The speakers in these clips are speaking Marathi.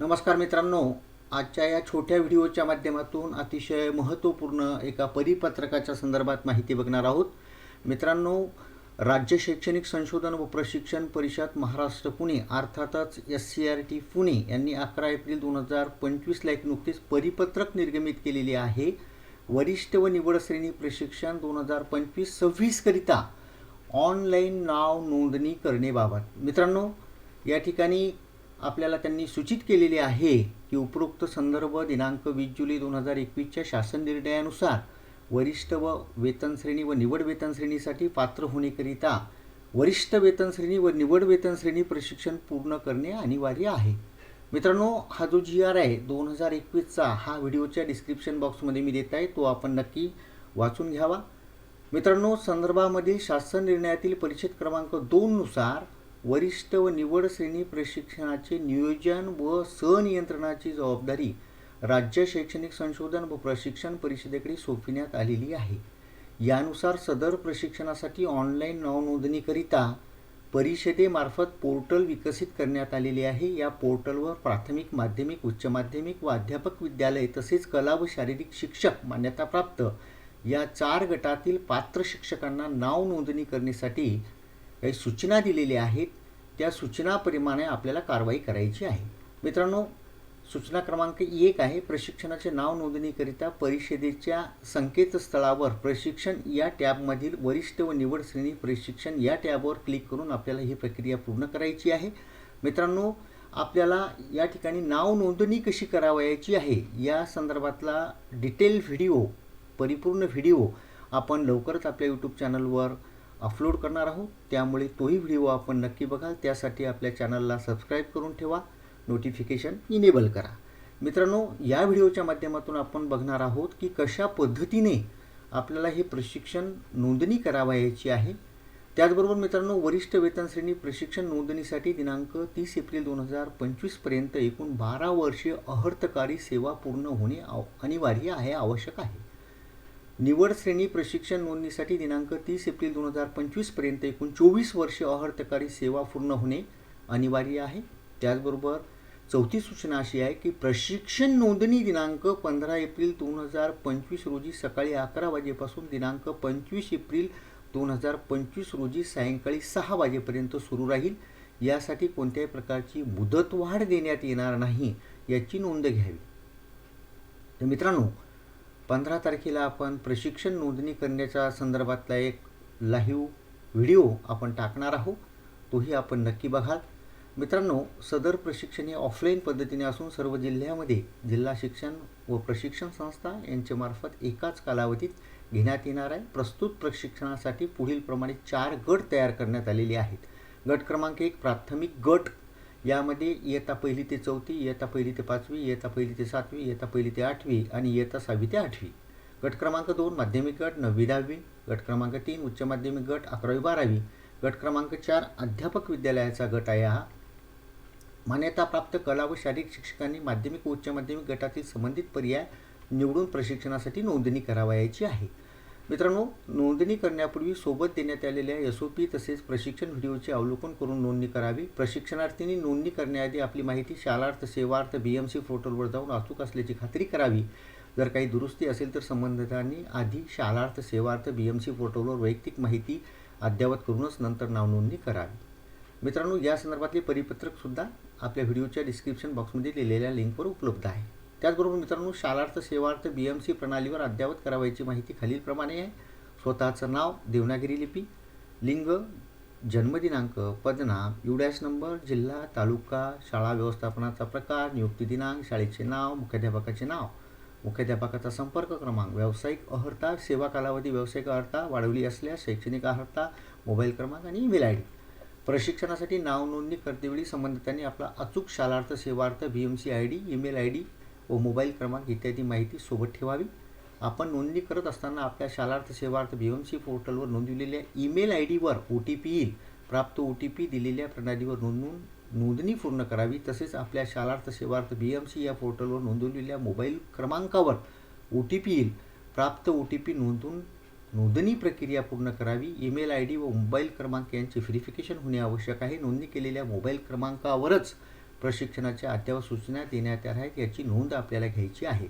नमस्कार मित्रांनो आजच्या या छोट्या व्हिडिओच्या माध्यमातून अतिशय महत्त्वपूर्ण एका परिपत्रकाच्या संदर्भात माहिती बघणार आहोत. मित्रांनो राज्य शैक्षणिक संशोधन व प्रशिक्षण परिषद महाराष्ट्र पुणे अर्थातच S C R T Pune यांनी अकरा एप्रिल दोन हजार पंचवीसला एक नुकतीच परिपत्रक निर्गमित केलेली आहे. वरिष्ठ व निवड श्रेणी प्रशिक्षण दोन हजार पंचवीस सव्वीसकरिता ऑनलाईन नाव नोंदणी करणेबाबत मित्रांनो या ठिकाणी आपल्याला त्यांनी सूचित केलेले आहे की उपरोक्त संदर्भ दिनांक वीस जुलै दोन हजार एकवीसच्या शासन निर्णयानुसार वरिष्ठ व वेतन श्रेणी व निवड वेतन श्रेणीसाठी पात्र होण्याकरिता वरिष्ठ वेतन श्रेणी व निवड वेतन श्रेणी प्रशिक्षण पूर्ण करणे अनिवार्य आहे. मित्रांनो हा जो जी आर आहे दोन हजार एकवीसचा हा व्हिडिओच्या डिस्क्रिप्शन बॉक्समध्ये मी देत आहे तो आपण नक्की वाचून घ्यावा. मित्रांनो संदर्भामधील शासन निर्णयातील परिच्छेद क्रमांक दोननुसार वरिष्ठ व निवड श्रेणी प्रशिक्षणाचे नियोजन व संनियंत्रणाची जबाबदारी राज्य शैक्षणिक संशोधन व प्रशिक्षण परिषदेकडे सोपविण्यात आलेली आहे. यानुसार सदर प्रशिक्षणासाठी ऑनलाईन नावनोंदणीकरिता परिषदेमार्फत पोर्टल विकसित करण्यात आलेले आहे. या पोर्टलवर प्राथमिक माध्यमिक उच्च माध्यमिक व अध्यापक विद्यालय तसेच कला व शारीरिक शिक्षक मान्यताप्राप्त या चार गटातील पात्र शिक्षकांना नाव नोंदणी करण्यासाठी काही सूचना दिलेल्या आहेत. त्या सूचनाप्रमाणे आपल्याला कारवाई करायची आहे. मित्रांनो सूचना क्रमांक एक आहे प्रशिक्षणाचे नाव नोंदणीकरिता परिषदेच्या संकेतस्थळावर प्रशिक्षण या टॅबमधील वरिष्ठ व निवड श्रेणी प्रशिक्षण या टॅबवर क्लिक करून आपल्याला ही प्रक्रिया पूर्ण करायची आहे. मित्रांनो आपल्याला या ठिकाणी नाव नोंदणी कशी करावयाची आहे या संदर्भातला डिटेल व्हिडिओ परिपूर्ण व्हिडिओ आपण लवकरच आपल्या यूट्यूब चॅनलवर अपलोड करणार आहोत. त्यामुळे तोही व्हिडिओ आपण नक्की बघाल. त्यासाठी आपल्या चॅनलला सबस्क्राईब करून ठेवा. नोटिफिकेशन इनेबल करा. मित्रांनो या व्हिडिओच्या माध्यमातून आपण बघणार आहोत की कशा पद्धतीने आपल्याला हे प्रशिक्षण नोंदणी करावयाची आहे. त्याचबरोबर मित्रांनो वरिष्ठ वेतन श्रेणी प्रशिक्षण नोंदणीसाठी दिनांक तीस एप्रिल दोन हजार पंचवीसपर्यंत एकूण बारा वर्षे अहर्तकारी सेवा पूर्ण होणे आव अनिवार्य आहे आवश्यक आहे. निवड श्रेणी प्रशिक्षण नोंदणीसाठी दिनांक तीस एप्रिल दोन हजार पंचवीसपर्यंत एकूण चोवीस वर्षे अहर्तकारी सेवा पूर्ण होणे अनिवार्य आहे. त्याचबरोबर चौथी सूचना अशी आहे की प्रशिक्षण नोंदणी दिनांक पंधरा एप्रिल दोन हजार पंचवीस रोजी सकाळी अकरा वाजेपासून दिनांक पंचवीस एप्रिल दोन हजार पंचवीस रोजी सायंकाळी सहा वाजेपर्यंत सुरू राहील. यासाठी कोणत्याही प्रकारची मुदतवाढ देण्यात येणार नाही याची नोंद घ्यावी. तर मित्रांनो पंधरा तारखेला आपण प्रशिक्षण नोंदणी करण्याच्या संदर्भातला एक लाईव्ह व्हिडिओ आपण टाकणार आहोत. तोही आपण नक्की बघाल. मित्रांनो सदर प्रशिक्षण हे ऑफलाईन पद्धतीने असून सर्व जिल्ह्यामध्ये जिल्हा शिक्षण व प्रशिक्षण संस्था यांच्यामार्फत एकाच कालावधीत घेण्यात येणार आहे. प्रस्तुत प्रशिक्षणासाठी पुढील प्रमाणे चार गट तयार करण्यात आलेले आहेत. गट क्रमांक एक प्राथमिक गट यामध्ये इयत्ता पहिली ते चौथी इयत्ता पहिली ते पाचवी इयत्ता पहिली ते सातवी इयत्ता पहिली ते आठवी आणि इयत्ता सहावी ते आठवी. गट क्रमांक दोन माध्यमिक गट नववी दहावी. गट क्रमांक तीन उच्च माध्यमिक गट अकरावी बारावी. गट क्रमांक चार अध्यापक विद्यालयाचा गट आहे हा. मान्यताप्राप्त कला व शारीरिक शिक्षकांनी माध्यमिक व उच्च माध्यमिक गटातील संबंधित पर्याय निवडून प्रशिक्षणासाठी नोंदणी करावयाची आहे. मित्रांनो नोंदणी करण्यापूर्वी सोबत देण्यात आलेल्या एस ओ पी तसेच प्रशिक्षण व्हिडिओचे अवलोकन करून नोंदणी करावी. प्रशिक्षणार्थींनी नोंदणी करण्याआधी आपली माहिती Shalarth Sevarth B M C पोर्टलवर जाऊन अचूक असल्याची खात्री करावी. जर काही दुरुस्ती असेल तर संबंधितांनी आधी Shalarth Sevarth B M C पोर्टलवर वैयक्तिक माहिती अद्ययावत करूनच नंतर नावनोंदणी करावी. मित्रांनो या संदर्भातले परिपत्रकसुद्धा आपल्या व्हिडिओच्या डिस्क्रिप्शन बॉक्समध्ये लिहिलेल्या लिंकवर उपलब्ध आहे. त्याचबरोबर मित्रांनो Shalarth Sevarth B M C प्रणालीवर अद्ययावत करावयाची माहिती खालीलप्रमाणे आहे. स्वतःचं नाव देवनागिरी लिपी लिंग जन्मदिनांक पदनाम युडॅश नंबर जिल्हा तालुका शाळा व्यवस्थापनाचा प्रकार नियुक्ती दिनांक शाळेचे नाव मुख्याध्यापकाचे नाव मुख्याध्यापकाचा संपर्क क्रमांक व्यावसायिक अहर्ता सेवा कालावधी व्यावसायिक अहर्ता वाढवली असल्यास शैक्षणिक अहर्ता मोबाईल क्रमांक आणि ईमेल आय डी प्रशिक्षणासाठी नाव नोंदणी करतेवेळी संबंधितांनी आपला अचूक Shalarth Sevarth B M C I D email I D व मोबाईल क्रमांक इत्यादी माहिती सोबत ठेवावी. आपण नोंदणी करत असताना आपल्या Shalarth Sevarth B M C पोर्टलवर नोंदवलेल्या ईमेल आय डीवर ओ टी पी येईल. प्राप्त ओ टी पी दिलेल्या प्रणालीवर नोंदवून नोंदणी पूर्ण करावी. तसेच आपल्या Shalarth Sevarth B M C या पोर्टलवर नोंदवलेल्या मोबाईल क्रमांकावर ओ टी पी येईल. प्राप्त ओ टी पी नोंदवून नोंदणी प्रक्रिया पूर्ण करावी. ईमेल आय डी व मोबाईल क्रमांक यांचे व्हेरिफिकेशन होणे आवश्यक आहे. नोंदणी केलेल्या मोबाईल क्रमांकावरच प्रशिक्षणाच्या अद्ययावत सूचना देण्यात आल्या आहेत याची नोंद आपल्याला घ्यायची आहे.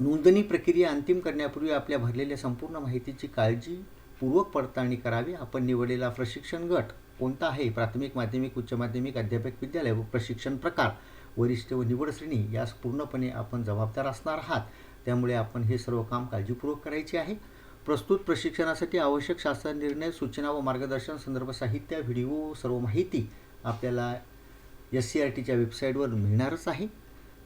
नोंदणी प्रक्रिया अंतिम करण्यापूर्वी आपल्या भरलेल्या संपूर्ण माहितीची काळजीपूर्वक पडताळणी करावी. आपण निवडलेला प्रशिक्षण गट कोणता आहे? प्राथमिक माध्यमिक उच्च माध्यमिक अध्यापक विद्यालय व प्रशिक्षण प्रकार वरिष्ठ व निवड श्रेणी यास पूर्णपणे आपण जबाबदार असणार आहात. त्यामुळे आपण हे सर्व काम काळजीपूर्वक करायचे आहे. प्रस्तुत प्रशिक्षणासाठी आवश्यक शासन निर्णय सूचना व मार्गदर्शन संदर्भ साहित्य व्हिडिओ सर्व माहिती आपल्याला एस सी आर टीच्या वेबसाईटवर मिळणारच आहे.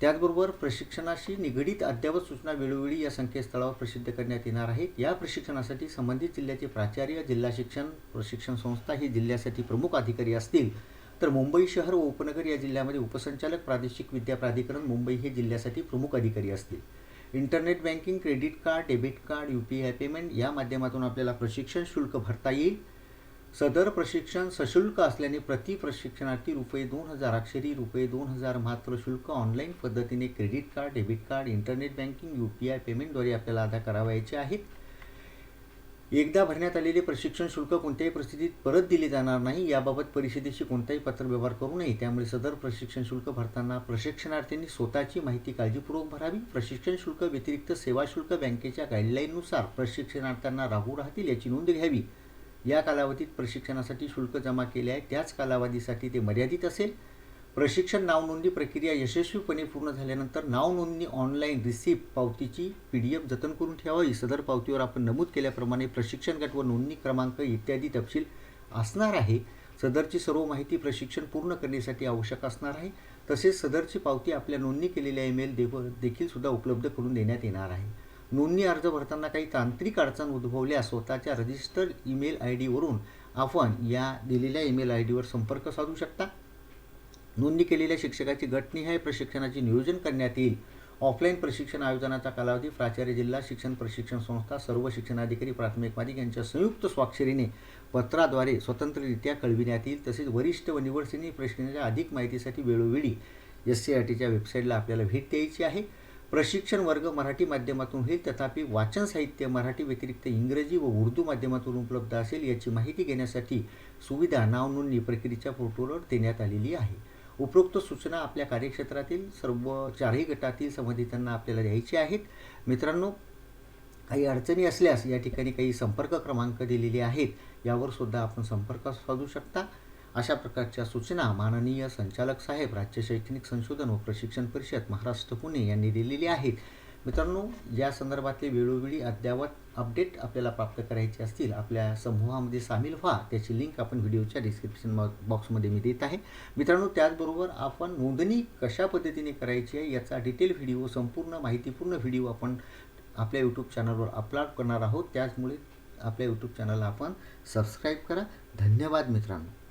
त्याचबरोबर प्रशिक्षणाशी निगडीत अद्ययावत सूचना वेळोवेळी या संकेतस्थळावर प्रसिद्ध करण्यात येणार आहेत या प्रशिक्षणासाठी संबंधित जिल्ह्याचे प्राचार्य जिल्हा शिक्षण प्रशिक्षण संस्था ही जिल्ह्यासाठी प्रमुख अधिकारी असतील. तर मुंबई शहर व उपनगर या जिल्ह्यामध्ये उपसंचालक प्रादेशिक विद्या प्राधिकरण मुंबई हे जिल्ह्यासाठी प्रमुख अधिकारी असतील. Internet banking credit card debit card U P I payment या माध्यमातून आपल्याला प्रशिक्षण शुल्क भरता येईल. सदर प्रशिक्षण सशुल्क असल्याने प्रति प्रशिक्षणार्थी रुपये दोन हजार अक्षरी रुपये दोन हजार मात्र शुल्क ऑनलाईन पद्धतीने credit card debit card internet banking U P I पेमेंटद्वारे आपल्याला अदा करावायचे आहेत. एकदा भरण्यात आलेले प्रशिक्षण शुल्क कोणत्याही परिस्थितीत परत दिले जाणार नाही याबाबत परिषदेशी कोणताही पत्रव्यवहार करू नये. त्यामुळे सदर प्रशिक्षण शुल्क भरताना प्रशिक्षणार्थींनी स्वतःची माहिती काळजीपूर्वक भरावी. प्रशिक्षण शुल्क व्यतिरिक्त सेवा शुल्क बँकेच्या गाईडलाईननुसार प्रशिक्षणार्थ्यांना राहू राहतील याची नोंद घ्यावी. या कालावधीत प्रशिक्षणासाठी शुल्क जमा केले आहे. त्याच कालावधीसाठी ते मर्यादित असेल. प्रशिक्षण नावनोंदणी प्रक्रिया यशस्वीपणे पूर्ण झाल्यानंतर नावनोंदणी ऑनलाईन रिसिप्ट पावतीची पी डी एफ जतन करून ठेवावी. सदर पावतीवर आपण नमूद केल्याप्रमाणे प्रशिक्षण गट व नोंदणी क्रमांक इत्यादी तपशील असणार आहे. सदरची सर्व माहिती प्रशिक्षण पूर्ण करण्यासाठी आवश्यक असणार आहे. तसेच सदरची पावती आपल्या नोंदणी केलेल्या ईमेल देव देखील सुद्धा उपलब्ध करून देण्यात येणार आहे. नोंदणी अर्ज भरताना काही तांत्रिक अडचण उद्भवल्यास स्वतःच्या रजिस्टर्ड ईमेल आय डीवरून आपण या दिलेल्या ईमेल आय डीवर संपर्क साधू शकता. नोंदणी केलेल्या शिक्षकाची गटनिहाय प्रशिक्षणाचे नियोजन करण्यात येईल. ऑफलाईन प्रशिक्षण आयोजनाचा कालावधी प्राचार्य जिल्हा शिक्षण प्रशिक्षण संस्था सर्व शिक्षणाधिकारी प्राथमिक माधिक यांच्या संयुक्त स्वाक्षरीने पत्राद्वारे स्वतंत्ररित्या कळविण्यात येईल. तसेच वरिष्ठ व निवड प्रशिक्षणाच्या प्रश्नाच्या अधिक माहितीसाठी वेळोवेळी एस सी आर टीच्या वेबसाईटला आपल्याला भेट द्यायची आहे. प्रशिक्षण वर्ग मराठी माध्यमातून होईल. तथापि वाचन साहित्य मराठी व्यतिरिक्त इंग्रजी व उर्दू माध्यमातून उपलब्ध असेल याची माहिती घेण्यासाठी सुविधा नाव नोंदणी प्रक्रियेच्या पोर्टलवर देण्यात आलेली आहे. उपरोक्त सूचना आपल्या कार्यक्षेत्रातील सर्व चारही गटातील संबंधितांना आपल्याला द्यायची आहेत. मित्रांनो काही अडचणी असल्यास या ठिकाणी काही संपर्क क्रमांक दिलेले आहेत. यावर सुद्धा आपण संपर्क साधू शकता. अशा प्रकारच्या सूचना माननीय संचालक साहेब राज्य शैक्षणिक संशोधन व प्रशिक्षण परिषद महाराष्ट्र पुणे यांनी दिलेली आहेत. मित्रांनो या संदर्भातले वेळोवेळी अद्ययावत अपडेट आपल्याला प्राप्त करायचे असतील आपल्या समूहामध्ये सामील व्हा. त्याची लिंक आपण व्हिडिओच्या डिस्क्रिप्शन बॉक्समध्ये मी देत आहे. मित्रांनो त्याचबरोबर आपण नोंदणी कशा पद्धतीने करायची आहे याचा डिटेल व्हिडिओ संपूर्ण माहितीपूर्ण व्हिडिओ आपण आपल्या यूट्यूब चॅनलवर अपलोड करणार आहोत. त्याचमुळे आपल्या यूट्यूब चॅनलला आपण सबस्क्राईब करा. धन्यवाद मित्रांनो.